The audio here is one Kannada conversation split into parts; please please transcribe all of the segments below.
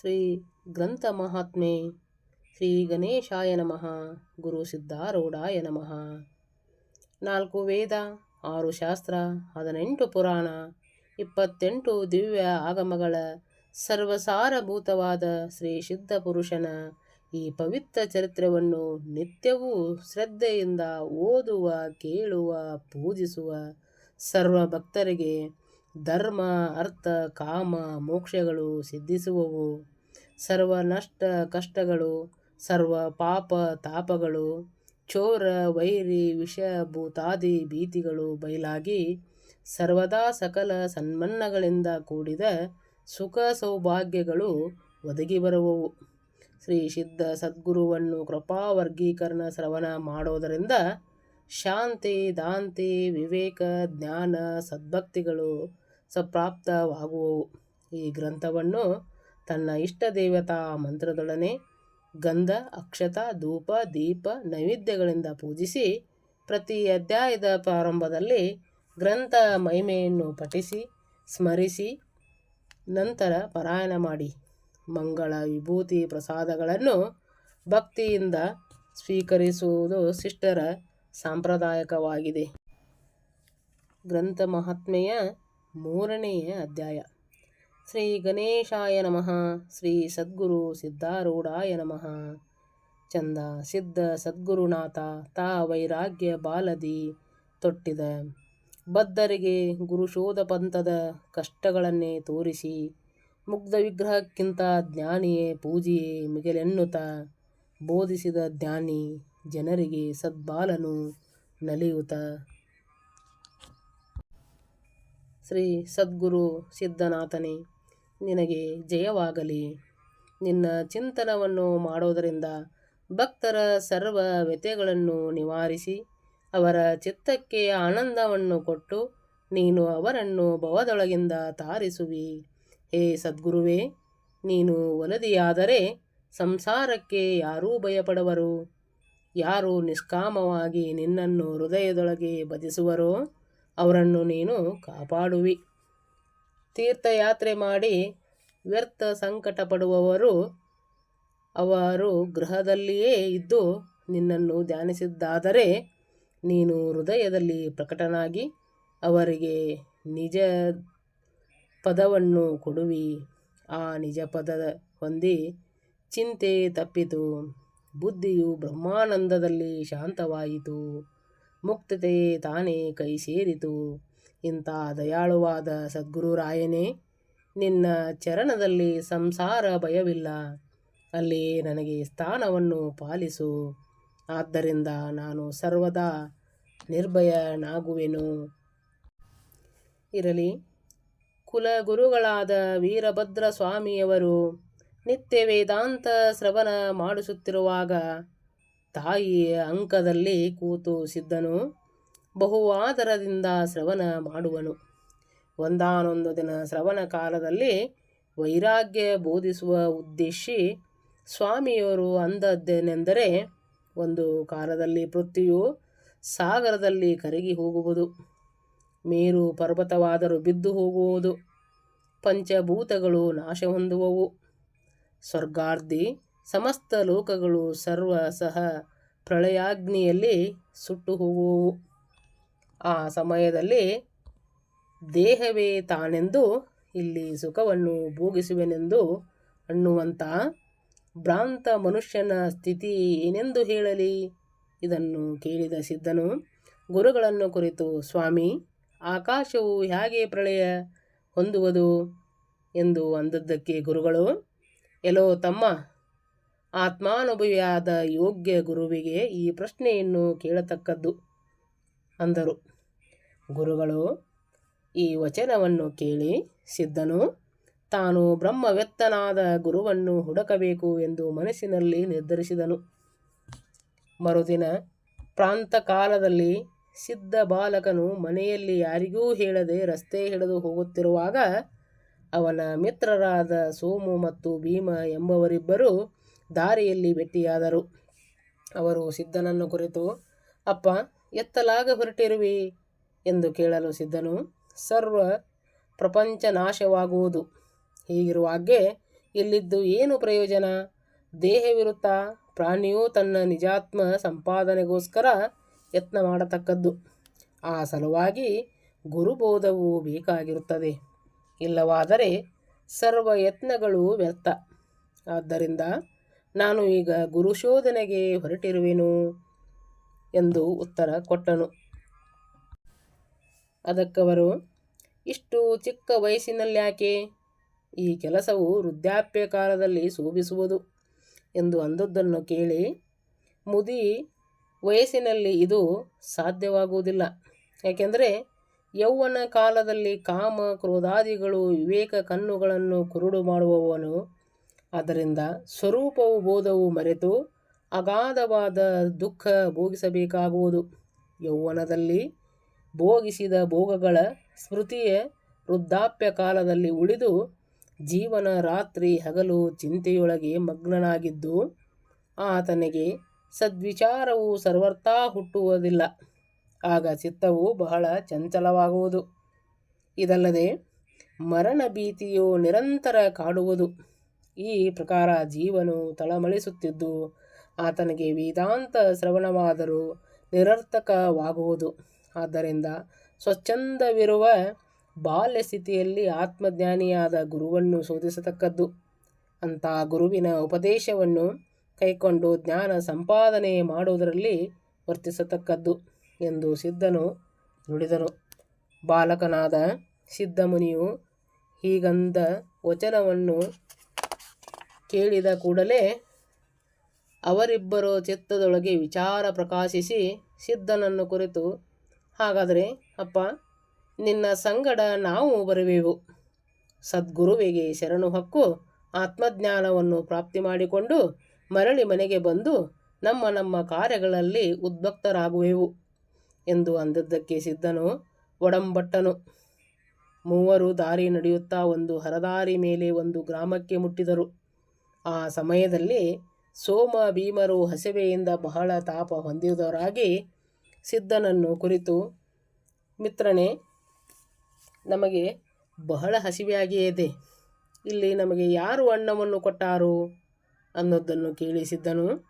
ಶ್ರೀ ಗ್ರಂಥ ಮಹಾತ್ಮೆ, ಶ್ರೀ ಗಣೇಶಾಯ ನಮಃ, ಗುರು ಸಿದ್ಧಾರೂಢಾಯ ನಮಃ. ನಾಲ್ಕು ವೇದ, ಆರು ಶಾಸ್ತ್ರ, ಹದಿನೆಂಟು ಪುರಾಣ, ಇಪ್ಪತ್ತೆಂಟು ದಿವ್ಯ ಆಗಮಗಳ ಸರ್ವಸಾರಭೂತವಾದ ಶ್ರೀ ಸಿದ್ಧ ಪುರುಷನ ಈ ಪವಿತ್ರ ಚರಿತ್ರೆಯನ್ನು ನಿತ್ಯವೂ ಶ್ರದ್ಧೆಯಿಂದ ಓದುವ, ಕೇಳುವ, ಪೂಜಿಸುವ ಸರ್ವ ಭಕ್ತರಿಗೆ ಧರ್ಮ, ಅರ್ಥ, ಕಾಮ, ಮೋಕ್ಷಗಳು ಸಿದ್ಧಿಸುವವು. ಸರ್ವ ನಷ್ಟ ಕಷ್ಟಗಳು, ಸರ್ವ ಪಾಪ ತಾಪಗಳು, ಚೋರ, ವೈರಿ, ವಿಷ, ಭೂತಾದಿ ಭೀತಿಗಳು ಬಯಲಾಗಿ ಸರ್ವದಾ ಸಕಲ ಸನ್ಮನ್ನಗಳಿಂದ ಕೂಡಿದ ಸುಖ ಸೌಭಾಗ್ಯಗಳು ಒದಗಿ ಬರುವವು. ಶ್ರೀ ಸಿದ್ಧ ಸದ್ಗುರುವನ್ನು ಕೃಪಾ ವರ್ಗೀಕರಣ ಶ್ರವಣ ಮಾಡೋದರಿಂದ ಶಾಂತಿ, ದಾಂತಿ, ವಿವೇಕ, ಜ್ಞಾನ, ಸದ್ಭಕ್ತಿಗಳು ಸಪ್ರಾಪ್ತವಾಗುವವು. ಈ ಗ್ರಂಥವನ್ನು ತನ್ನ ಇಷ್ಟ ದೇವತಾ ಮಂತ್ರದೊಡನೆ ಗಂಧ, ಅಕ್ಷತ, ಧೂಪ, ದೀಪ, ನೈವೇದ್ಯಗಳಿಂದ ಪೂಜಿಸಿ ಪ್ರತಿ ಅಧ್ಯಾಯದ ಪ್ರಾರಂಭದಲ್ಲಿ ಗ್ರಂಥ ಮಹಿಮೆಯನ್ನು ಪಠಿಸಿ, ಸ್ಮರಿಸಿ, ನಂತರ ಪಾರಾಯಣ ಮಾಡಿ. ಮಂಗಳ ವಿಭೂತಿ ಪ್ರಸಾದಗಳನ್ನು ಭಕ್ತಿಯಿಂದ ಸ್ವೀಕರಿಸುವುದು ಶಿಷ್ಟರ ಸಾಂಪ್ರದಾಯಿಕವಾಗಿದೆ. ಗ್ರಂಥ ಮಹಾತ್ಮೆಯ ಮೂರನೆಯ ಅಧ್ಯಾಯ. ಶ್ರೀ ಗಣೇಶಾಯ ನಮಃ. ಶ್ರೀ ಸದ್ಗುರು ಸಿದ್ಧಾರೂಢಾಯ ನಮಃ. ಚಂದ ಸಿದ್ಧ ಸದ್ಗುರುನಾಥ, ತಾ ವೈರಾಗ್ಯ ಬಾಲದಿ ತೊಟ್ಟಿದ. ಬದ್ಧರಿಗೆ ಗುರುಶೋಧ ಪಂಥದ ಕಷ್ಟಗಳನ್ನೇ ತೋರಿಸಿ, ಮುಗ್ಧ ವಿಗ್ರಹಕ್ಕಿಂತ ಜ್ಞಾನಿಯೇ ಪೂಜೆಯೇ ಮಿಗಿಲೆನ್ನುತ ಬೋಧಿಸಿದ ಜ್ಞಾನಿ ಜನರಿಗೆ ಸದ್ಬಾಲನು ನಲಿಯುತ ಶ್ರೀ ಸದ್ಗುರು ಸಿದ್ಧನಾಥನೇ ನಿನಗೆ ಜಯವಾಗಲಿ. ನಿನ್ನ ಚಿಂತನವನ್ನು ಮಾಡೋದರಿಂದ ಭಕ್ತರ ಸರ್ವ ವ್ಯತೆಗಳನ್ನು ನಿವಾರಿಸಿ, ಅವರ ಚಿತ್ತಕ್ಕೆ ಆನಂದವನ್ನು ಕೊಟ್ಟು ನೀನು ಅವರನ್ನು ಭವದೊಳಗಿಂದ ತಾರಿಸುವಿ. ಹೇ ಸದ್ಗುರುವೇ, ನೀನು ಒಲದಿಯಾದರೆ ಸಂಸಾರಕ್ಕೆ ಯಾರೂ ಭಯಪಡುವರು. ಯಾರು ನಿಷ್ಕಾಮವಾಗಿ ನಿನ್ನನ್ನು ಹೃದಯದೊಳಗೆ ಬದಿಸುವರೋ ಅವರನ್ನು ನೀನು ಕಾಪಾಡುವಿ. ತೀರ್ಥಯಾತ್ರೆ ಮಾಡಿ ವ್ಯರ್ಥ ಸಂಕಟ ಪಡುವವರು ಅವರು ಗೃಹದಲ್ಲಿಯೇ ಇದ್ದು ನಿನ್ನನ್ನು ಧ್ಯಾನಿಸಿದ್ದಾದರೆ ನೀನು ಹೃದಯದಲ್ಲಿ ಪ್ರಕಟನಾಗಿ ಅವರಿಗೆ ನಿಜ ಪದವನ್ನು ಕೊಡುವಿ. ಆ ನಿಜ ಪದ ಹೊಂದಿ ಚಿಂತೆ ತಪ್ಪಿತು. ಬುದ್ಧಿಯು ಬ್ರಹ್ಮಾನಂದದಲ್ಲಿ ಶಾಂತವಾಯಿತು. ಮುಕ್ತತೆ ತಾನೇ ಕೈ ಸೇರಿತು ಇಂಥ ದಯಾಳುವಾದ ಸದ್ಗುರುರಾಯನೇ ನಿನ್ನ ಚರಣದಲ್ಲಿ ಸಂಸಾರ ಭಯವಿಲ್ಲ. ಅಲ್ಲಿ ನನಗೆ ಸ್ಥಾನವನ್ನು ಪಾಲಿಸು. ಆದ್ದರಿಂದ ನಾನು ಸರ್ವದಾ ನಿರ್ಭಯನಾಗುವೆನು. ಇರಲಿ. ಕುಲಗುರುಗಳಾದ ವೀರಭದ್ರ ಸ್ವಾಮಿಯವರು ನಿತ್ಯ ವೇದಾಂತ ಶ್ರವಣ ಮಾಡಿಸುತ್ತಿರುವಾಗ ತಾಯಿಯ ಅಂಕದಲ್ಲಿ ಕೂತು ಸಿದ್ಧನು ಬಹು ಆದರದಿಂದ ಶ್ರವಣ ಮಾಡುವನು. ಒಂದಾನೊಂದು ದಿನ ಶ್ರವಣ ಕಾಲದಲ್ಲಿ ವೈರಾಗ್ಯ ಬೋಧಿಸುವ ಉದ್ದೇಶಿ ಸ್ವಾಮಿಯವರು ಅಂದದ್ದೇನೆಂದರೆ, ಒಂದು ಕಾಲದಲ್ಲಿ ಪೃಥ್ವಿಯು ಸಾಗರದಲ್ಲಿ ಕರಗಿ ಹೋಗುವುದು, ಮೇರು ಪರ್ವತವಾದರೂ ಬಿದ್ದು ಹೋಗುವುದು, ಪಂಚಭೂತಗಳು ನಾಶ ಹೊಂದುವವು, ಸ್ವರ್ಗಾರ್ಧಿ ಸಮಸ್ತ ಲೋಕಗಳು ಸರ್ವ ಸಹ ಪ್ರಳಯಾಗ್ನಿಯಲ್ಲಿ ಸುಟ್ಟು ಹೋಗುವವು. ಆ ಸಮಯದಲ್ಲಿ ದೇಹವೇ ತಾನೆಂದು ಇಲ್ಲಿ ಸುಖವನ್ನು ಭೋಗಿಸುವೆನೆಂದು ಅನ್ನುವಂಥ ಭ್ರಾಂತ ಮನುಷ್ಯನ ಸ್ಥಿತಿ ಏನೆಂದು ಹೇಳಲಿ? ಇದನ್ನು ಕೇಳಿದ ಸಿದ್ಧನು, ಗುರುಗಳನ್ನು ಕುರಿತು, ಸ್ವಾಮಿ, ಆಕಾಶವು ಹೇಗೆ ಪ್ರಳಯ ಹೊಂದುವುದು? ಎಂದು ಅಂದದ್ದಕ್ಕೆ ಗುರುಗಳು, ಎಲ್ಲೋ ತಮ್ಮ ಆತ್ಮಾನುಭವಿಯಾದ ಯೋಗ್ಯ ಗುರುವಿಗೆ ಈ ಪ್ರಶ್ನೆಯನ್ನು ಕೇಳತಕ್ಕದ್ದು, ಅಂದರು. ಗುರುಗಳು, ಈ ವಚನವನ್ನು ಕೇಳಿ ಸಿದ್ಧನು, ತಾನು ಬ್ರಹ್ಮವೆತ್ತನಾದ ಗುರುವನ್ನು ಹುಡುಕಬೇಕು ಎಂದು ಮನಸ್ಸಿನಲ್ಲಿ ನಿರ್ಧರಿಸಿದನು. ಮರುದಿನ ಪ್ರಾಂತ ಕಾಲದಲ್ಲಿ ಸಿದ್ಧ ಬಾಲಕನು ಮನೆಯಲ್ಲಿ ಯಾರಿಗೂ ಹೇಳದೆ ರಸ್ತೆ ಹಿಡಿದು ಹೋಗುತ್ತಿರುವಾಗ ಅವನ ಮಿತ್ರರಾದ ಸೋಮು ಮತ್ತು ಭೀಮ ಎಂಬವರಿಬ್ಬರು ದಾರಿಯಲ್ಲಿ ಭೇಟಿಯಾದರು. ಅವರು ಸಿದ್ಧನನ್ನು ಕುರಿತು, ಅಪ್ಪ, ಎತ್ತಲಾಗ ಹೊರಟಿರುವಿ. ಎಂದು ಕೇಳಲು ಸಿದ್ಧನು. ಸರ್ವ ಪ್ರಪಂಚ ನಾಶವಾಗುವುದು. ಹೀಗಿರುವಾಗೆ ಇಲ್ಲಿದ್ದು ಏನು ಪ್ರಯೋಜನ? ದೇಹವಿರುತ್ತ ಪ್ರಾಣಿಯು ತನ್ನ ನಿಜಾತ್ಮ ಸಂಪಾದನೆಗೋಸ್ಕರ ಯತ್ನ ಮಾಡತಕ್ಕದ್ದು. ಆ ಸಲುವಾಗಿ ಗುರುಬೋಧವು ಬೇಕಾಗಿರುತ್ತದೆ. ಇಲ್ಲವಾದರೆ ಸರ್ವ ಯತ್ನಗಳು ವ್ಯರ್ಥ. ಆದ್ದರಿಂದ ನಾನು ಈಗ ಗುರುಶೋಧನೆಗೆ ಹೊರಟಿರುವೆನು ಎಂದು ಉತ್ತರ ಕೊಟ್ಟನು. ಅದಕ್ಕವರು ಇಷ್ಟು ಚಿಕ್ಕ ವಯಸ್ಸಿನಲ್ಲ್ಯಾಕೆ ಈ ಕೆಲಸವು ವೃದ್ಧಾಪ್ಯ ಕಾಲದಲ್ಲಿ ಶೋಭಿಸುವುದು ಎಂದು ಅಂದದ್ದನ್ನು ಕೇಳಿ ಮುದಿ, ವಯಸ್ಸಿನಲ್ಲಿ ಇದು ಸಾಧ್ಯವಾಗುವುದಿಲ್ಲ. ಯಾಕೆಂದರೆ ಯೌವನ ಕಾಲದಲ್ಲಿ ಕಾಮ, ಕ್ರೋಧಾದಿಗಳು, ವಿವೇಕ ಕಣ್ಣುಗಳನ್ನು ಕುರುಡು ಮಾಡುವವನು. ಅದರಿಂದ ಸ್ವರೂಪವು ಬೋಧವು ಮರೆತು ಅಗಾಧವಾದ ದುಃಖ ಭೋಗಿಸಬೇಕಾಗುವುದು. ಯೌವನದಲ್ಲಿ ಭೋಗಿಸಿದ ಭೋಗಗಳ ಸ್ಮೃತಿಯೇ ವೃದ್ಧಾಪ್ಯ ಕಾಲದಲ್ಲಿ ಉಳಿದು ಜೀವನ ರಾತ್ರಿ ಹಗಲು ಚಿಂತೆಯೊಳಗೆ ಮಗ್ನನಾಗಿದ್ದು, ಆತನಿಗೆ ಸದ್ವಿಚಾರವು ಸರ್ವರ್ಥಾ ಹುಟ್ಟುವುದಿಲ್ಲ. ಆಗ ಚಿತ್ತವು ಬಹಳ ಚಂಚಲವಾಗುವುದು. ಇದಲ್ಲದೆ ಮರಣ ಭೀತಿಯು ನಿರಂತರ ಕಾಡುವುದು. ಈ ಪ್ರಕಾರ ಜೀವನು ತಳಮಳಿಸುತ್ತಿದ್ದು, ಆತನಿಗೆ ವೇದಾಂತ ಶ್ರವಣವಾದರೂ ನಿರರ್ಥಕವಾಗುವುದು. ಆದ್ದರಿಂದ ಸ್ವಚ್ಛಂದವಿರುವ ಬಾಲ್ಯ ಸ್ಥಿತಿಯಲ್ಲಿ ಆತ್ಮಜ್ಞಾನಿಯಾದ ಗುರುವನ್ನು ಶೋಧಿಸತಕ್ಕದ್ದು. ಅಂಥ ಗುರುವಿನ ಉಪದೇಶವನ್ನು ಕೈಕೊಂಡು ಜ್ಞಾನ ಸಂಪಾದನೆ ಮಾಡುವುದರಲ್ಲಿ ವರ್ತಿಸತಕ್ಕದ್ದು ಎಂದು ಸಿದ್ಧನು ನುಡಿದನು. ಬಾಲಕನಾದ ಸಿದ್ಧಮುನಿಯು ಹೀಗಂದ ವಚನವನ್ನು ಕೇಳಿದ ಕೂಡಲೇ ಅವರಿಬ್ಬರು ಚಿತ್ತದೊಳಗೆ ವಿಚಾರ ಪ್ರಕಾಶಿಸಿ ಸಿದ್ಧನನ್ನು ಕುರಿತು ಹಾಗಾದರೆ, ಅಪ್ಪ, ನಿನ್ನ ಸಂಗಡ ನಾವು ಬರುವೆವು. ಸದ್ಗುರುವಿಗೆ ಶರಣು ಹಕ್ಕು, ಆತ್ಮಜ್ಞಾನವನ್ನು ಪ್ರಾಪ್ತಿ ಮಾಡಿಕೊಂಡು ಮರಳಿ ಮನೆಗೆ ಬಂದು ನಮ್ಮ ನಮ್ಮ ಕಾರ್ಯಗಳಲ್ಲಿ ಉದ್ಭಕ್ತರಾಗುವೆವು ಎಂದು ಅಂದದ್ದಕ್ಕೆ ಸಿದ್ಧನು ಒಡಂಬಟ್ಟನು. ಮೂವರು ದಾರಿ ನಡೆಯುತ್ತಾ ಒಂದು ಹರದಾರಿ ಮೇಲೆ ಒಂದು ಗ್ರಾಮಕ್ಕೆ ಮುಟ್ಟಿದರು. ಆ ಸಮಯದಲ್ಲಿ ಸೋಮ ಭೀಮರು ಹಸಿವೆಯಿಂದ ಬಹಳ ತಾಪ ಹೊಂದಿದವರಾಗಿ ಸಿದ್ಧನನ್ನು ಕುರಿತು, ಮಿತ್ರನೇ, ನಮಗೆ ಬಹಳ ಹಸಿವೆಯಾಗಿಯೇ ಇದೆ. ಇಲ್ಲಿ ನಮಗೆ ಯಾರು ಅನ್ನವನ್ನು ಕೊಟ್ಟಾರು? ಅನ್ನೋದನ್ನು ಕೇಳಿ ಸಿದ್ಧನು,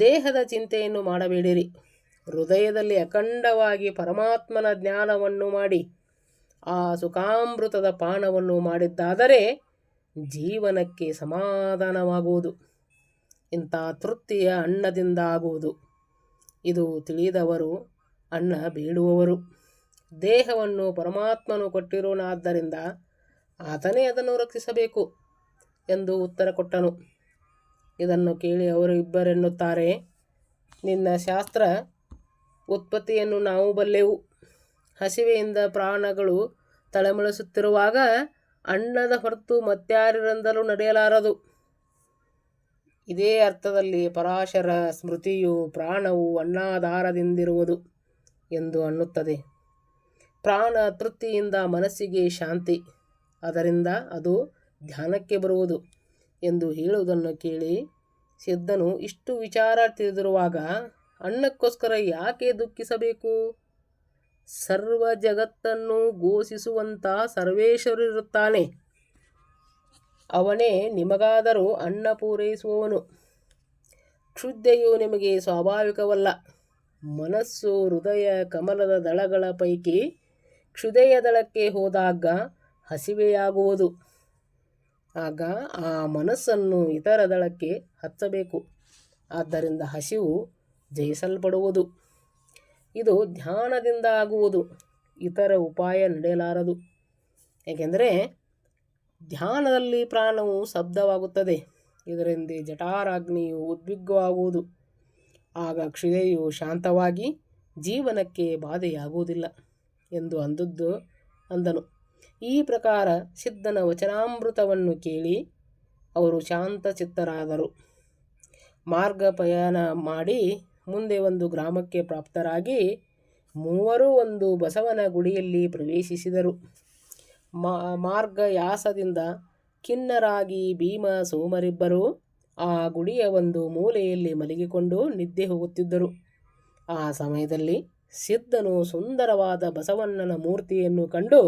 ದೇಹದ ಚಿಂತೆಯನ್ನು ಮಾಡಬೇಡಿರಿ. ಹೃದಯದಲ್ಲಿ ಅಖಂಡವಾಗಿ ಪರಮಾತ್ಮನ ಜ್ಞಾನವನ್ನು ಮಾಡಿ, ಆ ಸುಖಾಮೃತದ ಪಾನವನ್ನು ಮಾಡಿದ್ದಾದರೆ ಜೀವನಕ್ಕೆ ಸಮಾಧಾನವಾಗುವುದು. ಇಂಥ ತೃಪ್ತಿಯ ಅನ್ನದಿಂದ ಆಗುವುದು. ಇದು ತಿಳಿದವರು, ಅನ್ನ ಬೇಡುವವರು. ದೇಹವನ್ನು ಪರಮಾತ್ಮನು ಕೊಟ್ಟಿರೋನಾದ್ದರಿಂದ ಆತನೇ ಅದನ್ನು ರಕ್ಷಿಸಬೇಕು ಎಂದು ಉತ್ತರ ಕೊಟ್ಟನು. ಇದನ್ನು ಕೇಳಿ ಅವರು ಇಬ್ಬರೆನ್ನುತ್ತಾರೆ, ನಿನ್ನ ಶಾಸ್ತ್ರ ಉತ್ಪತ್ತಿಯನ್ನು ನಾವು ಬಲ್ಲೆವು. ಹಸಿವೆಯಿಂದ ಪ್ರಾಣಗಳು ತಳಮಳಿಸುತ್ತಿರುವಾಗ ಅನ್ನದ ಹೊರತು ಮತ್ಯಾರಿಂದಲೂ ನಡೆಯಲಾರದು. ಇದೇ ಅರ್ಥದಲ್ಲಿ ಪರಾಶರ ಸ್ಮೃತಿಯು ಪ್ರಾಣವು ಅನ್ನಾಧಾರದಿಂದಿರುವುದು ಎಂದು ಅನ್ನುತ್ತದೆ. ಪ್ರಾಣ ತೃಪ್ತಿಯಿಂದ ಮನಸ್ಸಿಗೆ ಶಾಂತಿ, ಅದರಿಂದ ಅದು ಧ್ಯಾನಕ್ಕೆ ಬರುವುದು ಎಂದು ಹೇಳುವುದನ್ನು ಕೇಳಿ ಸಿದ್ಧನು ಇಷ್ಟು ವಿಚಾರ ತಿಳಿದಿರುವಾಗ ಅನ್ನಕ್ಕೋಸ್ಕರ ಯಾಕೆ ದುಃಖಿಸಬೇಕು? ಸರ್ವ ಜಗತ್ತನ್ನು ಘೋಷಿಸುವಂಥ ಸರ್ವೇಶ್ವರಿರುತ್ತಾನೆ ಅವನೇ ನಿಮಗಾದರೂ ಅನ್ನ ಪೂರೈಸುವವನು. ಕ್ಷುದ್ಧೆಯು ನಿಮಗೆ ಸ್ವಾಭಾವಿಕವಲ್ಲ. ಮನಸ್ಸು ಹೃದಯ ಕಮಲದ ದಳಗಳ ಪೈಕಿ ಕ್ಷುದೆಯ ದಳಕ್ಕೆ ಹೋದಾಗ ಹಸಿವೆಯಾಗುವುದು. ಆಗ ಆ ಮನಸ್ಸನ್ನು ಇತರ ದಳಕ್ಕೆ ಹಚ್ಚಬೇಕು. ಆದ್ದರಿಂದ ಹಸಿವು ಜಯಿಸಲ್ಪಡುವುದು. ಇದು ಧ್ಯಾನದಿಂದ ಆಗುವುದು. ಇತರ ಉಪಾಯ ನಡೆಯಲಾರದು. ಏಕೆಂದರೆ ಧ್ಯಾನದಲ್ಲಿ ಪ್ರಾಣವು ಶಬ್ದವಾಗುತ್ತದೆ. ಇದರಿಂದ ಜಠಾರಾಗ್ನಿಯು ಉದ್ವಿಗ್ನವಾಗುವುದು. ಆಗ ಕ್ಷಿದೆಯು ಶಾಂತವಾಗಿ ಜೀವನಕ್ಕೆ ಬಾಧೆಯಾಗುವುದಿಲ್ಲ ಎಂದು ಅಂದದ್ದು ಅಂದನು. ಈ ಪ್ರಕಾರ ಸಿದ್ಧನ ವಚನಾಮೃತವನ್ನು ಕೇಳಿ ಅವರು ಶಾಂತ ಚಿತ್ತರಾದರು ಮಾರ್ಗ ಪಯಣ ಮಾಡಿ ಮುಂದೆ ಒಂದು ಗ್ರಾಮಕ್ಕೆ ಪ್ರಾಪ್ತರಾಗಿ ಮೂವರು ಒಂದು ಬಸವನ ಗುಡಿಯಲ್ಲಿ ಪ್ರವೇಶಿಸಿದರು. ಮಾರ್ಗ ಯಾಸದಿಂದ ಖಿನ್ನರಾಗಿ ಭೀಮ ಸೋಮರಿಬ್ಬರು ಆ ಗುಡಿಯ ಒಂದು ಮೂಲೆಯಲ್ಲಿ ಮಲಗಿಕೊಂಡು ನಿದ್ದೆ ಹೋಗುತ್ತಿದ್ದರು. ಆ ಸಮಯದಲ್ಲಿ ಸಿದ್ಧನು ಸುಂದರವಾದ ಬಸವಣ್ಣನ ಮೂರ್ತಿಯನ್ನು ಕಂಡು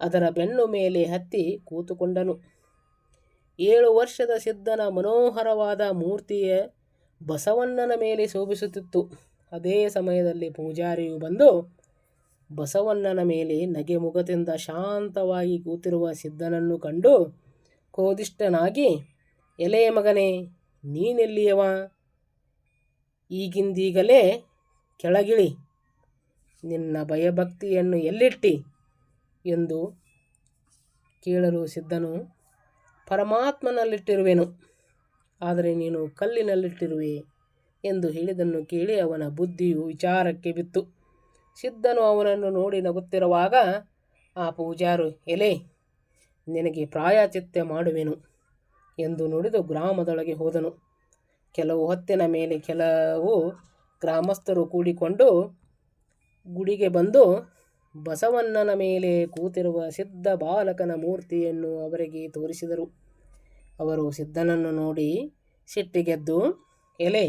ಅದರ ಬೆನ್ನು ಮೇಲೆ ಹತ್ತಿ ಕೂತುಕೊಂಡನು. ಏಳು ವರ್ಷದ ಸಿದ್ಧನ ಮನೋಹರವಾದ ಮೂರ್ತಿಯ ಬಸವಣ್ಣನ ಮೇಲೆ ಶೋಭಿಸುತ್ತಿತ್ತು. ಅದೇ ಸಮಯದಲ್ಲಿ ಪೂಜಾರಿಯು ಬಂದು ಬಸವಣ್ಣನ ಮೇಲೆ ನಗೆ ಮುಖದಿಂದ ಶಾಂತವಾಗಿ ಕೂತಿರುವ ಸಿದ್ಧನನ್ನು ಕಂಡು ಕೋದಿಷ್ಟನಾಗಿ ಎಲೆಯ ಮಗನೇ, ನೀನೆಲ್ಲಿಯವ? ಈಗಿಂದೀಗಲೇ ಕೆಳಗಿಳಿ. ನಿನ್ನ ಭಯಭಕ್ತಿಯನ್ನು ಎಲ್ಲಿಟ್ಟಿ? ಎಂದು ಕೇಳಲು ಸಿದ್ಧನು, ಪರಮಾತ್ಮನಲ್ಲಿಟ್ಟಿರುವೆನು, ಆದರೆ ನೀನು ಕಲ್ಲಿನಲ್ಲಿಟ್ಟಿರುವೆ ಎಂದು ಹೇಳಿದನ್ನು ಕೇಳಿ ಅವನ ಬುದ್ಧಿಯು ವಿಚಾರಕ್ಕೆ ಬಿತ್ತು. ಸಿದ್ಧನು ಅವನನ್ನು ನೋಡಿ ನಗುತ್ತಿರುವಾಗ, ಆ ಪೂಜಾರು, ಎಲೆ, ನಿನಗೆ ಪ್ರಾಯಚಿತ್ಯ ಮಾಡುವೆನು ಎಂದು ನುಡಿದು ಗ್ರಾಮದೊಳಗೆ ಹೋದನು. ಕೆಲವು ಹೊತ್ತಿನ ಮೇಲೆ ಕೆಲವು ಗ್ರಾಮಸ್ಥರು ಕೂಡಿಕೊಂಡು ಗುಡಿಗೆ ಬಂದು, ಬಸವಣ್ಣನ ಮೇಲೆ ಕೂತಿರುವ ಸಿದ್ಧ ಬಾಲಕನ ಮೂರ್ತಿಯನ್ನು ಅವರಿಗೆ ತೋರಿಸಿದರು. ಅವರು ಸಿದ್ಧನನ್ನು ನೋಡಿ ಸಿಟ್ಟಿಗೆದ್ದು, ಎಲೆ,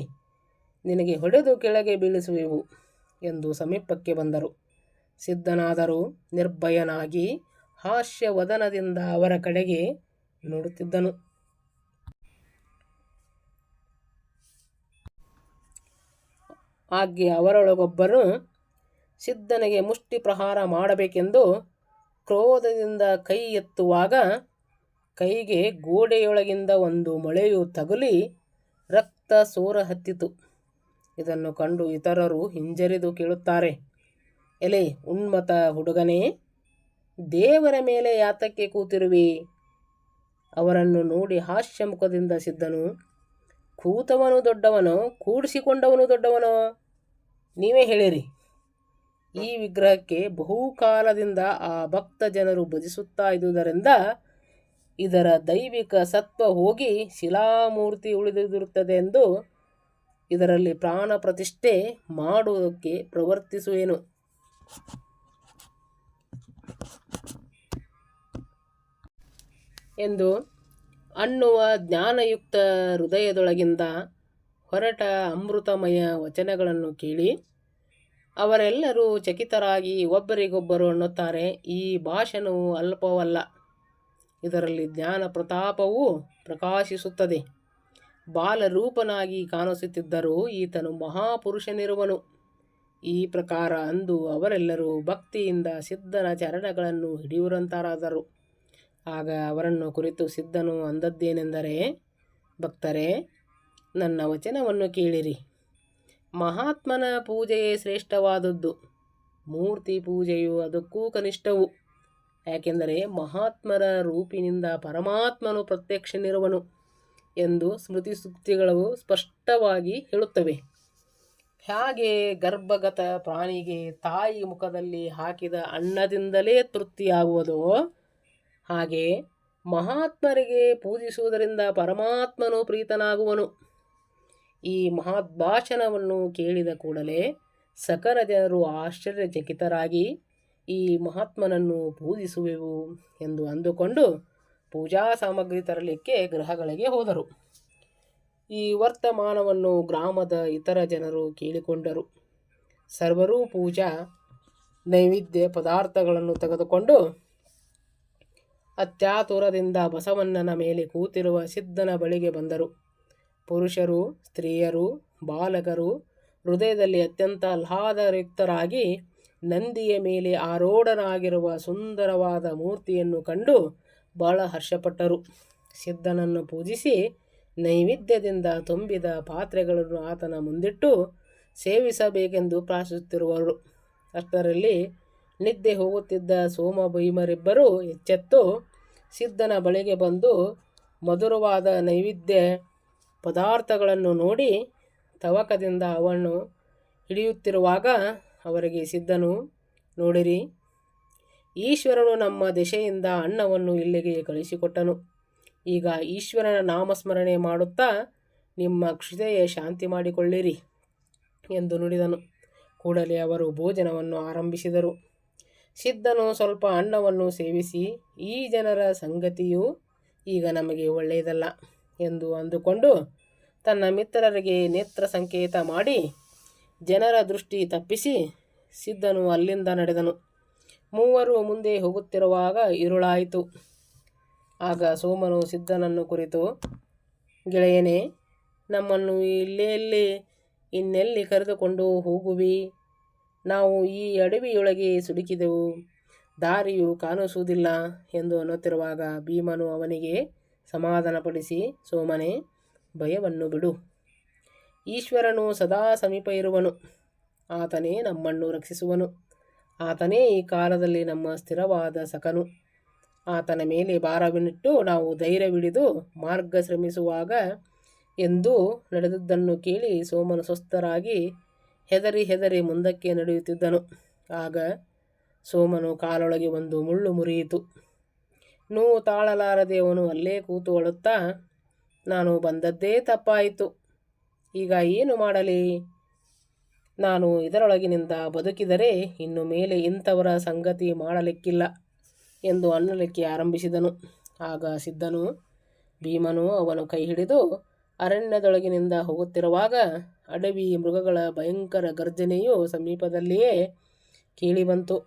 ನಿನಗೆ ಹೊಡೆದು ಕೆಳಗೆ ಬೀಳಿಸುವೆವು. ಎಂದು ಸಮೀಪಕ್ಕೆ ಬಂದರು. ಸಿದ್ಧನಾದರೂ ನಿರ್ಭಯನಾಗಿ ಹಾಸ್ಯವದನದಿಂದ ಅವರ ಕಡೆಗೆ ನೋಡುತ್ತಿದ್ದನು. ಹಾಗೆ ಅವರೊಳಗೊಬ್ಬರು ಸಿದ್ಧನಿಗೆ ಮುಷ್ಟಿ ಪ್ರಹಾರ ಮಾಡಬೇಕೆಂದು ಕ್ರೋಧದಿಂದ ಕೈ ಎತ್ತುವಾಗ ಕೈಗೆ ಗೋಡೆಯೊಳಗಿಂದ ಒಂದು ಮೊಳೆಯು ತಗುಲಿ ರಕ್ತ ಸೋರ ಹತ್ತಿತು ಇದನ್ನು ಕಂಡು ಇತರರು ಹಿಂಜರಿದು ಕೇಳುತ್ತಾರೆ. ಎಲೆ ಉನ್ಮತ ಹುಡುಗನೇ, ದೇವರ ಮೇಲೆ ಯಾತಕ್ಕೆ ಕೂತಿರುವಿ? ಅವರನ್ನು ನೋಡಿ ಹಾಸ್ಯ ಮುಖದಿಂದ ಸಿದ್ಧನು, ಕೂತವನು ದೊಡ್ಡವನೋ, ಕೂಡಿಸಿಕೊಂಡವನು ದೊಡ್ಡವನೋ? ನೀವೇ ಹೇಳಿರಿ. ಈ ವಿಗ್ರಹಕ್ಕೆ ಬಹುಕಾಲದಿಂದ ಆ ಭಕ್ತ ಜನರು ಭಜಿಸುತ್ತಾ ಇದ್ದುದರಿಂದ ಇದರ ದೈವಿಕ ಸತ್ವ ಹೋಗಿ ಶಿಲಾಮೂರ್ತಿ ಉಳಿದಿರುತ್ತದೆ ಎಂದು ಇದರಲ್ಲಿ ಪ್ರಾಣ ಪ್ರತಿಷ್ಠೆ ಮಾಡುವುದಕ್ಕೆ ಪ್ರವರ್ತಿಸುವೇನು. ಎಂದು ಅನ್ನುವ ಜ್ಞಾನಯುಕ್ತ ಹೃದಯದೊಳಗಿಂದ ಹೊರಟ ಅಮೃತಮಯ ವಚನಗಳನ್ನು ಕೇಳಿ, ಅವರೆಲ್ಲರೂ ಚಕಿತರಾಗಿ ಒಬ್ಬರಿಗೊಬ್ಬರು ಅನ್ನುತ್ತಾರೆ, ಈ ಭಾಷಣವು ಅಲ್ಪವಲ್ಲ. ಇದರಲ್ಲಿ ಜ್ಞಾನ ಪ್ರತಾಪವೂ ಪ್ರಕಾಶಿಸುತ್ತದೆ. ಬಾಲರೂಪನಾಗಿ ಕಾಣಿಸುತ್ತಿದ್ದರೂ ಈತನು ಮಹಾಪುರುಷನಿರುವನು. ಈ ಪ್ರಕಾರ ಅಂದು ಅವರೆಲ್ಲರೂ ಭಕ್ತಿಯಿಂದ ಸಿದ್ಧನ ಚರಣಗಳನ್ನು ಹಿಡಿಯುವಂತಾರಾದರು ಆಗ ಅವರನ್ನು ಕುರಿತು ಸಿದ್ಧನು ಅಂದದ್ದೇನೆಂದರೆ, ಭಕ್ತರೇ, ನನ್ನ ವಚನವನ್ನು ಕೇಳಿರಿ. ಮಹಾತ್ಮನ ಪೂಜೆಯೇ ಶ್ರೇಷ್ಠವಾದದ್ದು. ಮೂರ್ತಿ ಪೂಜೆಯು ಅದಕ್ಕೂ ಕನಿಷ್ಠವು. ಯಾಕೆಂದರೆ ಮಹಾತ್ಮರ ರೂಪಿನಿಂದ ಪರಮಾತ್ಮನು ಪ್ರತ್ಯಕ್ಷನಿರುವನು. ಎಂದು ಸ್ಮೃತಿ ಸೂಕ್ತಿಗಳು ಸ್ಪಷ್ಟವಾಗಿ ಹೇಳುತ್ತವೆ. ಹಾಗೆ ಗರ್ಭಗತ ಪ್ರಾಣಿಗೆ ತಾಯಿ ಮುಖದಲ್ಲಿ ಹಾಕಿದ ಅನ್ನದಿಂದಲೇ ತೃಪ್ತಿಯಾಗುವುದೋ, ಹಾಗೆ ಮಹಾತ್ಮರಿಗೆ ಪೂಜಿಸುವುದರಿಂದ ಪರಮಾತ್ಮನು ಪ್ರೀತನಾಗುವನು. ಈ ಮಹದ್ಭಾಷಣವನ್ನು ಕೇಳಿದ ಕೂಡಲೇ ಸಕಲ ಜನರು ಆಶ್ಚರ್ಯಚಕಿತರಾಗಿ ಈ ಮಹಾತ್ಮನನ್ನು ಪೂಜಿಸುವೆವು ಎಂದು ಅಂದುಕೊಂಡು ಪೂಜಾ ಸಾಮಗ್ರಿ ತರಲಿಕ್ಕೆ ಗೃಹಗಳಿಗೆ ಹೋದರು. ಈ ವರ್ತಮಾನವನ್ನು ಗ್ರಾಮದ ಇತರ ಜನರು ಕೇಳಿಕೊಂಡರು. ಸರ್ವರೂ ಪೂಜಾ ನೈವೇದ್ಯ ಪದಾರ್ಥಗಳನ್ನು ತೆಗೆದುಕೊಂಡು ಅತ್ಯಾತುರದಿಂದ ಬಸವಣ್ಣನ ಮೇಲೆ ಕೂತಿರುವ ಸಿದ್ಧನ ಬಳಿಗೆ ಬಂದರು. ಪುರುಷರು, ಸ್ತ್ರೀಯರು, ಬಾಲಕರು ಹೃದಯದಲ್ಲಿ ಅತ್ಯಂತ ಆಹ್ಲಾದಯುಕ್ತರಾಗಿ ನಂದಿಯ ಮೇಲೆ ಆರೋಢನಾಗಿರುವ ಸುಂದರವಾದ ಮೂರ್ತಿಯನ್ನು ಕಂಡು ಬಹಳ ಹರ್ಷಪಟ್ಟರು. ಸಿದ್ಧನನ್ನು ಪೂಜಿಸಿ ನೈವೇದ್ಯದಿಂದ ತುಂಬಿದ ಪಾತ್ರೆಗಳನ್ನು ಆತನ ಮುಂದಿಟ್ಟು ಸೇವಿಸಬೇಕೆಂದು ಪ್ರಾರ್ಥಿಸುತ್ತಿರುವರು. ಅಷ್ಟರಲ್ಲಿ ನಿದ್ದೆ ಹೋಗುತ್ತಿದ್ದ ಸೋಮ ಭೀಮರಿಬ್ಬರು ಎಚ್ಚೆತ್ತು ಸಿದ್ಧನ ಬಳಿಗೆ ಬಂದು ಮಧುರವಾದ ನೈವೇದ್ಯ ಪದಾರ್ಥಗಳನ್ನು ನೋಡಿ ತವಕದಿಂದ ಅವನ್ನು ಹಿಡಿಯುತ್ತಿರುವಾಗ ಅವರಿಗೆ, ಸಿದ್ಧನು, ನೋಡಿರಿ ಈಶ್ವರನು ನಮ್ಮ ದೆಸೆಯಿಂದ ಅನ್ನವನ್ನು ಇಲ್ಲಿಗೆ ಕಳಿಸಿಕೊಟ್ಟನು. ಈಗ ಈಶ್ವರನ ನಾಮಸ್ಮರಣೆ ಮಾಡುತ್ತಾ ನಿಮ್ಮ ಕ್ಷಿತೆಯ ಶಾಂತಿ ಮಾಡಿಕೊಳ್ಳಿರಿ ಎಂದು ನುಡಿದನು. ಕೂಡಲೇ ಅವರು ಭೋಜನವನ್ನು ಆರಂಭಿಸಿದರು. ಸಿದ್ಧನು ಸ್ವಲ್ಪ ಅನ್ನವನ್ನು ಸೇವಿಸಿ, ಈ ಜನರ ಸಂಗತಿಯು ಈಗ ನಮಗೆ ಒಳ್ಳೆಯದಲ್ಲ ಎಂದು ಅಂದುಕೊಂಡು ತನ್ನ ಮಿತ್ರರಿಗೆ ನೇತ್ರ ಸಂಕೇತ ಮಾಡಿ ಜನರ ದೃಷ್ಟಿ ತಪ್ಪಿಸಿ ಸಿದ್ಧನು ಅಲ್ಲಿಂದ ನಡೆದನು. ಮೂವರು ಮುಂದೆ ಹೋಗುತ್ತಿರುವಾಗ ಇರುಳಾಯಿತು. ಆಗ ಸೋಮನು ಸಿದ್ಧನನ್ನು ಕುರಿತು, ಗೆಳೆಯನೇ, ನಮ್ಮನ್ನು ಇಲ್ಲೆಲ್ಲಿ ಇನ್ನೆಲ್ಲಿ ಕರೆದುಕೊಂಡು ಹೋಗುವಿ? ನಾವು ಈ ಅಡವಿಯೊಳಗೆ ಸುಡುಕಿದೆವು ದಾರಿಯು ಕಾಣಿಸುವುದಿಲ್ಲ ಎಂದು ಅನ್ನುತ್ತಿರುವಾಗ ಭೀಮನು ಅವನಿಗೆ ಸಮಾಧಾನಪಡಿಸಿ, ಸೋಮನೆ, ಭಯವನ್ನು ಬಿಡು. ಈಶ್ವರನು ಸದಾ ಸಮೀಪ ಇರುವನು. ಆತನೇ ನಮ್ಮನ್ನು ರಕ್ಷಿಸುವನು. ಆತನೇ ಈ ಕಾಲದಲ್ಲಿ ನಮ್ಮ ಸ್ಥಿರವಾದ ಸಕನು ಆತನ ಮೇಲೆ ಭಾರವನ್ನಿಟ್ಟು ನಾವು ಧೈರ್ಯವಿಡಿದು ಮಾರ್ಗ ಶ್ರಮಿಸುವಾಗ ಎಂದು ನಡೆದದ್ದನ್ನು ಕೇಳಿ ಸೋಮನು ಸ್ವಸ್ಥರಾಗಿ ಹೆದರಿ ಹೆದರಿ ಮುಂದಕ್ಕೆ ನಡೆಯುತ್ತಿದ್ದನು. ಆಗ ಸೋಮನು ಕಾಲೊಳಗೆ ಒಂದು ಮುಳ್ಳು ಮುರಿಯಿತು. ನೋವು ತಾಳಲಾರದೆ ಅವನು ಅಲ್ಲೇ ಕೂತು ಅಳುತ್ತಾ, ನಾನು ಬಂದದ್ದೇ ತಪ್ಪಾಯಿತು. ಈಗ ಏನು ಮಾಡಲಿ? ನಾನು ಇದರೊಳಗಿನಿಂದ ಬದುಕಿದರೆ ಇನ್ನು ಮೇಲೆ ಇಂಥವರ ಸಂಗತಿ ಮಾಡಲಿಕ್ಕಿಲ್ಲ ಎಂದು ಅನ್ನಲಿಕ್ಕೆ ಆರಂಭಿಸಿದನು. ಆಗ ಸಿದ್ಧನು, ಭೀಮನು ಅವನು ಕೈ ಹಿಡಿದು ಅರಣ್ಯದೊಳಗಿನಿಂದ ಹೋಗುತ್ತಿರುವಾಗ ಅಡವಿ ಮೃಗಗಳ ಭಯಂಕರ ಗರ್ಜನೆಯು ಸಮೀಪದಲ್ಲಿಯೇ ಕೇಳಿಬಂತು.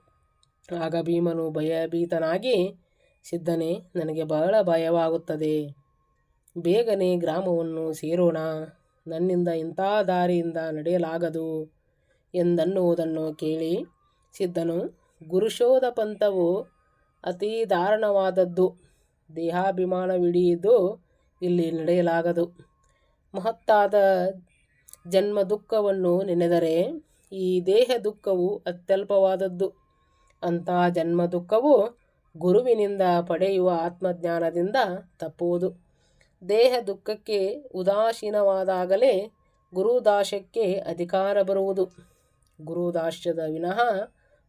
ಆಗ ಭೀಮನು ಭಯಭೀತನಾಗಿ, ಸಿದ್ಧನೇ, ನನಗೆ ಬಹಳ ಭಯವಾಗುತ್ತದೆ. ಬೇಗನೆ ಗ್ರಾಮವನ್ನು ಸೇರೋಣ. ನನ್ನಿಂದ ಇಂಥ ದಾರಿಯಿಂದ ನಡೆಯಲಾಗದು. ಎಂದನ್ನುವುದನ್ನು ಕೇಳಿ ಸಿದ್ಧನು ಗುರುಶೋಧ ಪಂಥವು ಅತೀ ದಾರುಣವಾದದ್ದು ದೇಹಾಭಿಮಾನವಿಡಿಯದು ಇಲ್ಲಿ ನಡೆಯಲಾಗದು. ಮಹತ್ತಾದ ಜನ್ಮ ದುಃಖವನ್ನು ನೆನೆದರೆ ಈ ದೇಹ ದುಃಖವು ಅತ್ಯಲ್ಪವಾದದ್ದು. ಅಂಥ ಜನ್ಮ ದುಃಖವು ಗುರುವಿನಿಂದ ಪಡೆಯುವ ಆತ್ಮಜ್ಞಾನದಿಂದ ತಪ್ಪುವುದು. ದೇಹ ದುಃಖಕ್ಕೆ ಉದಾಸೀನವಾದಾಗಲೇ ಗುರುದಾಶಕ್ಕೆ ಅಧಿಕಾರ ಬರುವುದು. ಗುರುದಾಸ್ಯದ ವಿನಃ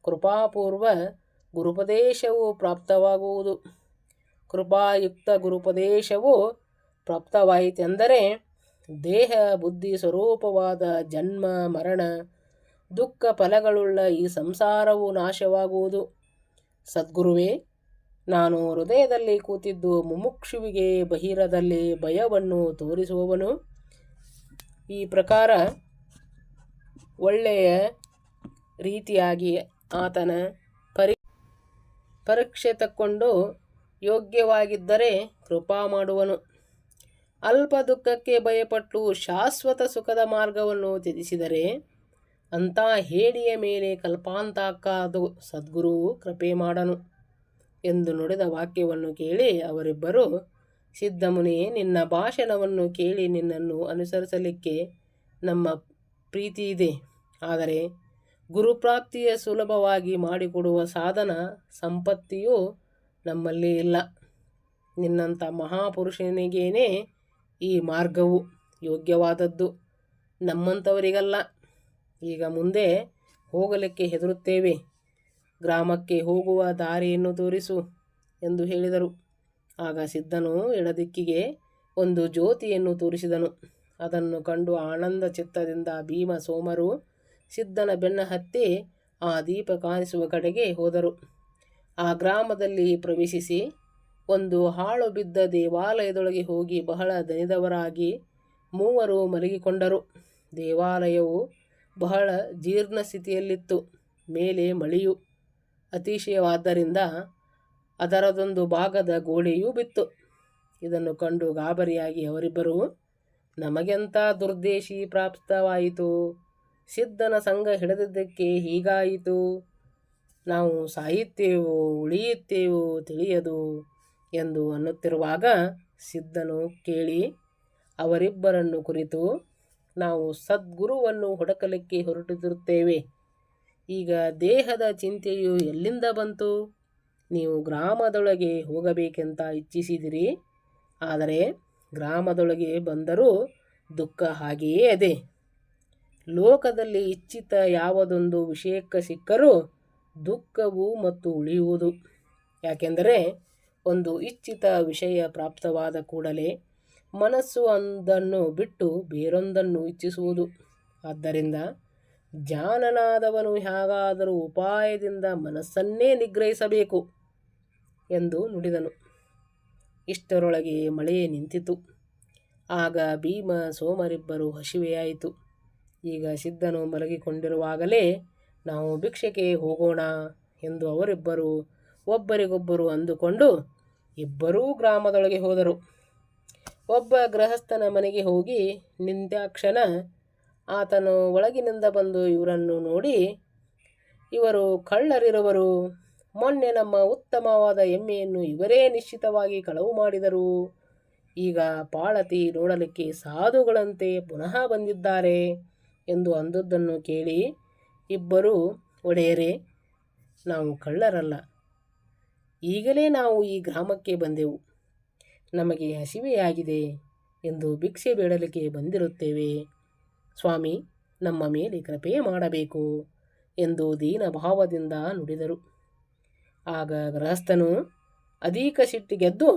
ಕೃಪಾಪೂರ್ವ ಗುರುಪದೇಶವು ಪ್ರಾಪ್ತವಾಗುವುದು. ಕೃಪಾಯುಕ್ತ ಗುರುಪದೇಶವು ಪ್ರಾಪ್ತವಾಯಿತೆಂದರೆ ದೇಹ, ಬುದ್ಧಿ ಸ್ವರೂಪವಾದ ಜನ್ಮ, ಮರಣ, ದುಃಖ ಫಲಗಳುಳ್ಳ ಈ ಸಂಸಾರವು ನಾಶವಾಗುವುದು. ಸದ್ಗುರುವೇ, ನಾನು ಹೃದಯದಲ್ಲಿ ಕೂತಿದ್ದು ಮುಮುಕ್ಷುವಿಗೆ ಬಹಿರದಲ್ಲಿ ಭಯವನ್ನು ತೋರಿಸುವವನು. ಈ ಪ್ರಕಾರ ಒಳ್ಳೆಯ ರೀತಿಯಾಗಿ ಆತನ ಪರಿ ಪರೀಕ್ಷೆ ತಕ್ಕೊಂಡು ಯೋಗ್ಯವಾಗಿದ್ದರೆ ಕೃಪಾ ಮಾಡುವನು. ಅಲ್ಪ ದುಃಖಕ್ಕೆ ಭಯಪಟ್ಟು ಶಾಶ್ವತ ಸುಖದ ಮಾರ್ಗವನ್ನು ತ್ಯಜಿಸಿದರೆ ಅಂಥ ಹೇಳಿಯ ಮೇಲೆ ಕಲ್ಪಾಂತಾಕಾದು ಸದ್ಗುರುವು ಕೃಪೆ ಮಾಡನು ಎಂದು ನುಡಿದ ವಾಕ್ಯವನ್ನು ಕೇಳಿ ಅವರಿಬ್ಬರು ಸಿದ್ಧಮುನಿ ನಿನ್ನ ಭಾಷಣವನ್ನು ಕೇಳಿ ನಿನ್ನನ್ನು ಅನುಸರಿಸಲಿಕ್ಕೆ ನಮ್ಮ ಪ್ರೀತಿ ಇದೆ. ಆದರೆ ಗುರುಪ್ರಾಪ್ತಿಯ ಸುಲಭವಾಗಿ ಮಾಡಿಕೊಡುವ ಸಾಧನ ಸಂಪತ್ತಿಯು ನಮ್ಮಲ್ಲಿ ಇಲ್ಲ. ನಿನ್ನಂಥ ಮಹಾಪುರುಷನಿಗೇನೇ ಈ ಮಾರ್ಗವು ಯೋಗ್ಯವಾದದ್ದು. ನಮ್ಮಂಥವರಿಗಲ್ಲ. ಈಗ ಮುಂದೆ ಹೋಗಲಿಕ್ಕೆ ಹೆದರುತ್ತೇವೆ. ಗ್ರಾಮಕ್ಕೆ ಹೋಗುವ ದಾರಿಯನ್ನು ತೋರಿಸು ಎಂದು ಹೇಳಿದರು. ಆಗ ಸಿದ್ಧನು ಎಡದಿಕ್ಕಿಗೆ ಒಂದು ಜ್ಯೋತಿಯನ್ನು ತೋರಿಸಿದನು. ಅದನ್ನು ಕಂಡು ಆನಂದ ಚಿತ್ತದಿಂದ ಭೀಮ ಸೋಮರು ಸಿದ್ಧನ ಬೆನ್ನ ಹತ್ತಿ ಆ ದೀಪ ಕಾಣಿಸುವ ಕಡೆಗೆ ಹೋದರು. ಆ ಗ್ರಾಮದಲ್ಲಿ ಪ್ರವೇಶಿಸಿ ಒಂದು ಹಾಳು ಬಿದ್ದ ದೇವಾಲಯದೊಳಗೆ ಹೋಗಿ ಬಹಳ ದನಿದವರಾಗಿ ಮೂವರು ಮಲಗಿಕೊಂಡರು. ದೇವಾಲಯವು ಬಹಳ ಜೀರ್ಣ ಸ್ಥಿತಿಯಲ್ಲಿತ್ತು, ಮೇಲೆ ಮಳೆಯು ಅತಿಶಯವಾದ್ದರಿಂದ ಅದರದೊಂದು ಭಾಗದ ಗೋಡೆಯೂ ಬಿತ್ತು. ಇದನ್ನು ಕಂಡು ಗಾಬರಿಯಾಗಿ ಅವರಿಬ್ಬರು ನಮಗೆಂಥ ದುರ್ದೇಶಿ ಪ್ರಾಪ್ತವಾಯಿತು? ಸಿದ್ಧನ ಸಂಘ ಹಿಡಿದಿದ್ದಕ್ಕೆ ಹೀಗಾಯಿತು? ನಾವು ಸಾಯುತ್ತೇವೋ, ಉಳಿಯುತ್ತೇವೋ ತಿಳಿಯದು ಎಂದು ಅನ್ನುತ್ತಿರುವಾಗ ಸಿದ್ಧನು ಕೇಳಿ, ಅವರಿಬ್ಬರನ್ನು ಕುರಿತು ನಾವು ಸದ್ಗುರುವನ್ನು ಹುಡುಕಲಿಕ್ಕೆ ಹೊರಟಿರುತ್ತೇವೆ. ಈಗ ದೇಹದ ಚಿಂತೆಯು ಎಲ್ಲಿಂದ ಬಂತು? ನೀವು ಗ್ರಾಮದೊಳಗೆ ಹೋಗಬೇಕೆಂತ ಇಚ್ಛಿಸಿದಿರಿ. ಆದರೆ ಗ್ರಾಮದೊಳಗೆ ಬಂದರೂ ದುಃಖ ಹಾಗೆಯೇ ಇದೆ. ಲೋಕದಲ್ಲಿ ಇಚ್ಛಿತ ಯಾವುದೊಂದು ವಿಷಯಕ್ಕೆ ಸಿಕ್ಕರೂ ದುಃಖವು ಮತ್ತು ಉಳಿಯುವುದು. ಯಾಕೆಂದರೆ ಒಂದು ಇಚ್ಛಿತ ವಿಷಯ ಪ್ರಾಪ್ತವಾದ ಕೂಡಲೇ ಮನಸ್ಸು ಒಂದನ್ನು ಬಿಟ್ಟು ಬೇರೊಂದನ್ನು ಇಚ್ಛಿಸುವುದು. ಆದ್ದರಿಂದ ಜಾನನಾದವನು ಹೇಗಾದರೂ ಉಪಾಯದಿಂದ ಮನಸ್ಸನ್ನೇ ನಿಗ್ರಹಿಸಬೇಕು ಎಂದು ನುಡಿದನು. ಇಷ್ಟರೊಳಗೆ ಮಳೆ ನಿಂತಿತು. ಆಗ ಭೀಮ ಸೋಮರಿಬ್ಬರು ಹಸಿವೆಯಾಯಿತು. ಈಗ ಸಿದ್ಧನು ಮಲಗಿಕೊಂಡಿರುವಾಗಲೇ ನಾವು ಭಿಕ್ಷೆಗೆ ಹೋಗೋಣ ಎಂದು ಅವರಿಬ್ಬರು ಒಬ್ಬರಿಗೊಬ್ಬರು ಅಂದುಕೊಂಡು ಇಬ್ಬರೂ ಗ್ರಾಮದೊಳಗೆ ಹೋದರು. ಒಬ್ಬ ಗೃಹಸ್ಥನ ಮನೆಗೆ ಹೋಗಿ ನಿಂತಾಕ್ಷಣ ಆತನು ಒಳಗಿನಿಂದ ಬಂದು ಇವರನ್ನು ನೋಡಿ, ಇವರು ಕಳ್ಳರಿರುವರು. ಮೊನ್ನೆ ನಮ್ಮ ಉತ್ತಮವಾದ ಎಮ್ಮೆಯನ್ನು ಇವರೇ ನಿಶ್ಚಿತವಾಗಿ ಕಳವು ಮಾಡಿದರು. ಈಗ ಪಾಳತಿ ನೋಡಲಿಕ್ಕೆ ಸಾಧುಗಳಂತೆ ಪುನಃ ಬಂದಿದ್ದಾರೆ. ಎಂದು ಅಂದದ್ದನ್ನು ಕೇಳಿ ಇಬ್ಬರು, ಒಡೆಯರೆ, ನಾವು ಕಳ್ಳರಲ್ಲ. ಈಗಲೇ ನಾವು ಈ ಗ್ರಾಮಕ್ಕೆ ಬಂದೆವು. ನಮಗೆ ಹಸಿವೆಯಾಗಿದೆ ಎಂದು ಭಿಕ್ಷೆ ಬೇಡಲಿಕ್ಕೆ ಬಂದಿರುತ್ತೇವೆ. ಸ್ವಾಮಿ, ನಮ್ಮ ಮೇಲೆ ಕೃಪೆ ಮಾಡಬೇಕು ಎಂದು ದೀನಭಾವದಿಂದ ನುಡಿದರು. ಆಗ ಗೃಹಸ್ಥನು ಅಧಿಕ ಸಿಟ್ಟಿಗೆದ್ದು,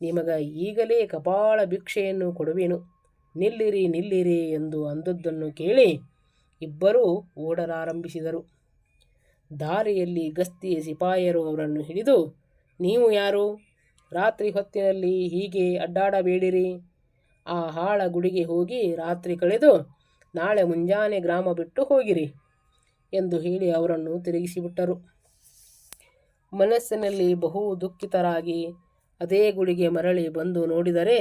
ನಿಮಗ ಈಗಲೇ ಕಪಾಳ ಭಿಕ್ಷೆಯನ್ನು ಕೊಡುವೆನು. ನಿಲ್ಲಿರಿ ನಿಲ್ಲಿರಿ ಎಂದು ಅಂದದ್ದನ್ನು ಕೇಳಿ ಇಬ್ಬರೂ ಓಡಲಾರಂಭಿಸಿದರು. ದಾರಿಯಲ್ಲಿ ಗಸ್ತಿಯ ಸಿಪಾಯರು ಅವರನ್ನು ಹಿಡಿದು, ನೀವು ಯಾರು? ರಾತ್ರಿ ಹೊತ್ತಿನಲ್ಲಿ ಹೀಗೆ ಅಡ್ಡಾಡಬೇಡಿರಿ. ಆ ಹಾಳ ಗುಡಿಗೆ ಹೋಗಿ ರಾತ್ರಿ ಕಳೆದು ನಾಳೆ ಮುಂಜಾನೆ ಗ್ರಾಮ ಬಿಟ್ಟು ಹೋಗಿರಿ ಎಂದು ಹೇಳಿ ಅವರನ್ನು ತಿರುಗಿಸಿಬಿಟ್ಟರು. ಮನಸ್ಸಿನಲ್ಲಿ ಬಹು ದುಃಖಿತರಾಗಿ ಅದೇ ಗುಡಿಗೆ ಮರಳಿ ಬಂದು ನೋಡಿದರೆ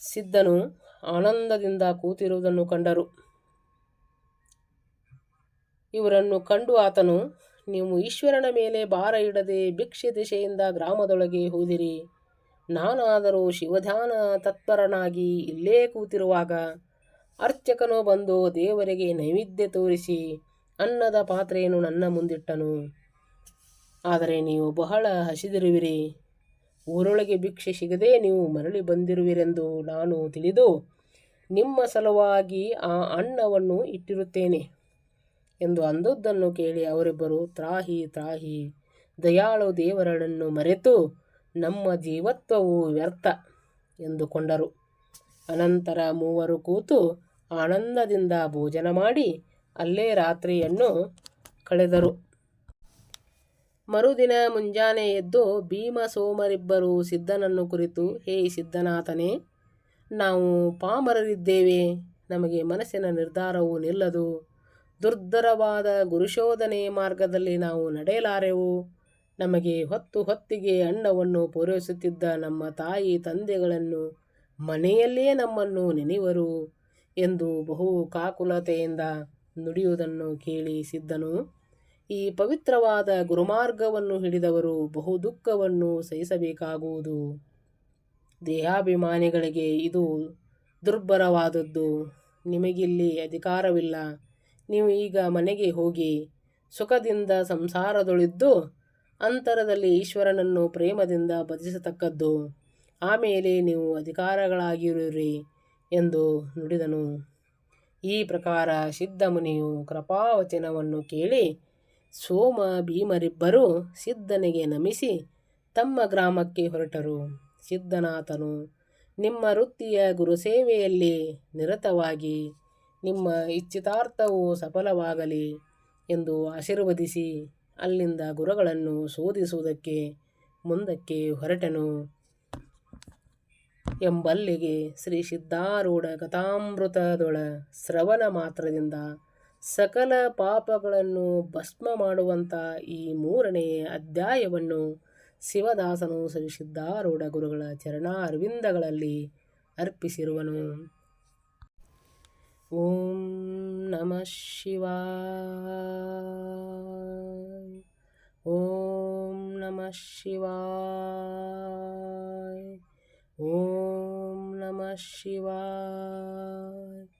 ಸಿದ್ಧನು ಆನಂದದಿಂದ ಕೂತಿರುವುದನ್ನು ಕಂಡರು. ಇವರನ್ನು ಕಂಡು ಆತನು, ನೀವು ಈಶ್ವರನ ಮೇಲೆ ಭಾರ ಇಡದೆ ಭಿಕ್ಷೆ ದಿಶೆಯಿಂದ ಗ್ರಾಮದೊಳಗೆ ಹೋದಿರಿ. ನಾನಾದರೂ ಶಿವಧ್ಯಾನ ತತ್ಪರನಾಗಿ ಇಲ್ಲೇ ಕೂತಿರುವಾಗ ಅರ್ಚಕನು ಬಂದು ದೇವರಿಗೆ ನೈವೇದ್ಯ ತೋರಿಸಿ ಅನ್ನದ ಪಾತ್ರೆಯನ್ನು ನನ್ನ ಮುಂದಿಟ್ಟನು. ಆದರೆ ನೀವು ಬಹಳ ಹಸಿದಿರುವಿರಿ. ಊರೊಳಗೆ ಭಿಕ್ಷೆ ಸಿಗದೆ ನೀವು ಮರಳಿ ಬಂದಿರುವಿರೆಂದು ನಾನು ತಿಳಿದು ನಿಮ್ಮ ಸಲುವಾಗಿ ಆ ಅನ್ನವನ್ನು ಇಟ್ಟಿರುತ್ತೇನೆ ಎಂದು ಅಂದದ್ದನ್ನು ಕೇಳಿ ಅವರಿಬ್ಬರು ತ್ರಾಹಿ ತ್ರಾಹಿ ದಯಾಳು ದೇವರನ್ನು ಮರೆತು ನಮ್ಮ ಜೀವತ್ವವು ವ್ಯರ್ಥ ಎಂದುಕೊಂಡರು. ಅನಂತರ ಮೂವರು ಕೂತು ಆನಂದದಿಂದ ಭೋಜನ ಮಾಡಿ ಅಲ್ಲೇ ರಾತ್ರಿಯನ್ನು ಕಳೆದರು. ಮರುದಿನ ಮುಂಜಾನೆ ಎದ್ದು ಭೀಮ ಸೋಮರಿಬ್ಬರು ಸಿದ್ಧನನ್ನು ಕುರಿತು, ಹೇ ಸಿದ್ಧನಾಥನೇ, ನಾವು ಪಾಮರರಿದ್ದೇವೆ. ನಮಗೆ ಮನಸ್ಸಿನ ನಿರ್ಧಾರವು ನಿಲ್ಲದು. ದುರ್ಧರವಾದ ಗುರುಶೋಧನೆ ಮಾರ್ಗದಲ್ಲಿ ನಾವು ನಡೆಯಲಾರೆವು. ನಮಗೆ ಹೊತ್ತು ಹೊತ್ತಿಗೆ ಅನ್ನವನ್ನು ಪೂರೈಸುತ್ತಿದ್ದ ನಮ್ಮ ತಾಯಿ ತಂದೆಗಳನ್ನು ಮನೆಯಲ್ಲೇ ನಮ್ಮನ್ನು ನೆನೆಯುವರು ಎಂದು ಬಹು ಕಾಕುಲತೆಯಿಂದ ನುಡಿಯುವುದನ್ನು ಕೇಳಿ ಸಿದ್ಧನು. ಈ ಪವಿತ್ರವಾದ ಗುರುಮಾರ್ಗವನ್ನು ಹಿಡಿದವರು ಬಹು ದುಃಖವನ್ನು ಸಹಿಸಬೇಕಾಗುವುದು. ದೇಹಾಭಿಮಾನಿಗಳಿಗೆ ಇದು ದುರ್ಬರವಾದದ್ದು ನಿಮಗಿಲ್ಲಿ ಅಧಿಕಾರವಿಲ್ಲ. ನೀವು ಈಗ ಮನೆಗೆ ಹೋಗಿ ಸುಖದಿಂದ ಸಂಸಾರದೊಳಿದ್ದು ಅಂತರದಲ್ಲಿ ಈಶ್ವರನನ್ನು ಪ್ರೇಮದಿಂದ ಭಜಿಸತಕ್ಕದ್ದು. ಆಮೇಲೆ ನೀವು ಅಧಿಕಾರಗಳಾಗಿರುವಿರಿ ಎಂದು ನುಡಿದನು. ಈ ಪ್ರಕಾರ ಸಿದ್ಧಮುನಿಯು ಕೃಪಾವಚನವನ್ನು ಕೇಳಿ ಸೋಮ ಭೀಮರಿಬ್ಬರು ಸಿದ್ಧನಿಗೆ ನಮಿಸಿ ತಮ್ಮ ಗ್ರಾಮಕ್ಕೆ ಹೊರಟರು. ಸಿದ್ಧನಾಥನು, ನಿಮ್ಮ ವೃತ್ತಿಯ ಗುರುಸೇವೆಯಲ್ಲಿ ನಿರತವಾಗಿ, ನಿಮ್ಮ ಇಚ್ಛಿತಾರ್ಥವು ಸಫಲವಾಗಲಿ ಎಂದು ಆಶೀರ್ವದಿಸಿ ಅಲ್ಲಿಂದ ಗುರುಗಳನ್ನು ಶೋಧಿಸುವುದಕ್ಕೆ ಮುಂದಕ್ಕೆ ಹೊರಟನು. ಎಂಬಲ್ಲಿಗೆ ಶ್ರೀ ಸಿದ್ಧಾರೂಢ ಕಥಾಮೃತದೊಳ ಶ್ರವಣ ಮಾತ್ರದಿಂದ ಸಕಲ ಪಾಪಗಳನ್ನು ಭಸ್ಮ ಮಾಡುವಂಥ ಈ ಮೂರನೆಯ ಅಧ್ಯಾಯವನ್ನು ಶಿವದಾಸನು ಶ್ರೀ ಸಿದ್ಧಾರೂಢ ಗುರುಗಳ ಚರಣ ಅರವಿಂದಗಳಲ್ಲಿ ಅರ್ಪಿಸಿರುವನು. ಓಂ ನಮಃ ಶಿವಾಯ. ಓಂ ನಮಃ ಶಿವಾಯ. ಓಂ ನಮಃ ಶಿವಾಯ.